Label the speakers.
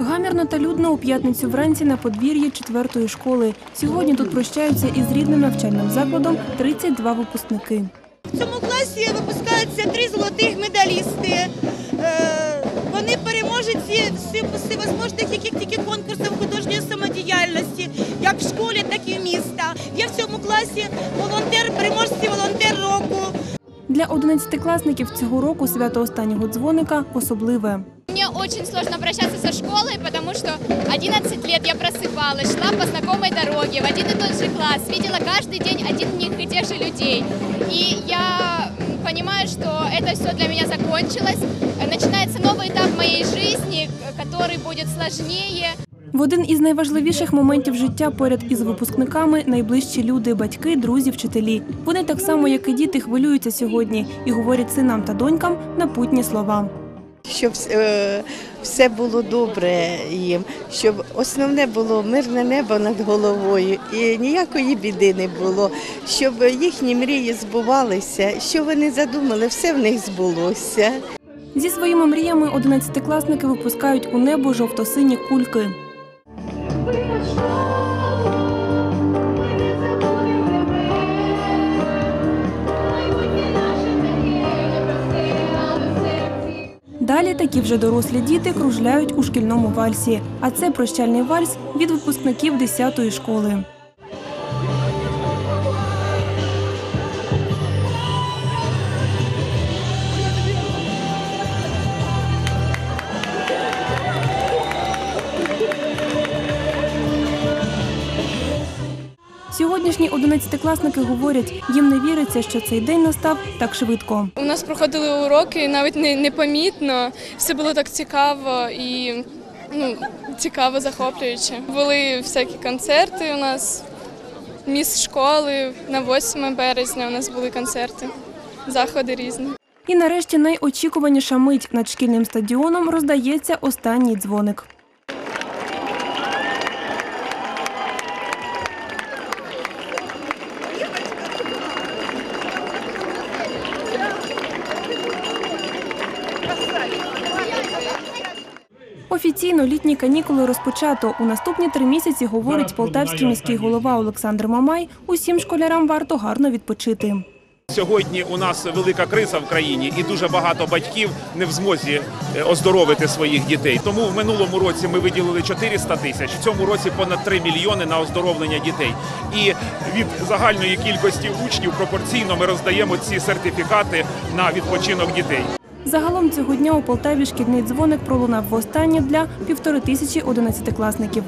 Speaker 1: Гамірно та людно у п'ятницю вранці на подвір'ї четвертої школи. Сьогодні тут прощаються із рідним навчальним закладом 32 випускники.
Speaker 2: В цьому класі випускаються три золотих медалісти. Е, Вони переможці всі- всевозможних яких тільки конкурсів художньої самодіяльності, як в школі, так і в міста. Є в цьому класі волонтер, переможці волонтер року.
Speaker 1: Для одинадцятикласників цього року свято останнього дзвоника особливе.
Speaker 3: Мне очень сложно прощаться со школой, потому что 11 лет я просыпалась, шла по знакомой дороге, в один и тот же класс, видела каждый день одних и тех же людей. И я м, понимаю, что это все для меня закончилось. Э, Начинается новый этап моей жизни, к- который будет сложнее.
Speaker 1: В один із найважливіших моментів життя поряд із випускниками найближчі люди, батьки, друзі, вчителі. Вони так само, як і діти, хвилюються сьогодні і говорять синам та донькам напутні слова.
Speaker 4: щоб е, все було добре їм, щоб основне було мирне небо над головою і ніякої біди не було, щоб їхні мрії збувалися, що вони задумали, все в них збулося.
Speaker 1: Зі своїми мріями одинадцятикласники випускають у небо жовто-сині кульки. Далі такі вже дорослі діти кружляють у шкільному вальсі. А це прощальний вальс від випускників 10-ї школи. Сьогоднішні одинадцятикласники говорять, їм не віриться, що цей день настав так швидко.
Speaker 5: У нас проходили уроки навіть не, непомітно. Все було так цікаво і ну, цікаво, захоплююче. Були всякі концерти у нас, міст школи на 8 березня у нас були концерти, заходи різні.
Speaker 1: І нарешті найочікуваніша мить над шкільним стадіоном роздається останній дзвоник. Офіційно літні канікули розпочато. У наступні три місяці, говорить полтавський міський голова Олександр Мамай, усім школярам варто гарно відпочити.
Speaker 6: Сьогодні у нас велика криза в країні, і дуже багато батьків не в змозі е, оздоровити своїх дітей. Тому в минулому році ми виділили 400 тисяч. В цьому році понад 3 мільйони на оздоровлення дітей. І від загальної кількості учнів пропорційно ми роздаємо ці сертифікати на відпочинок дітей.
Speaker 1: Загалом цього дня у Полтаві шкільний дзвоник пролунав востаннє для півтори тисячі одинадцятикласників.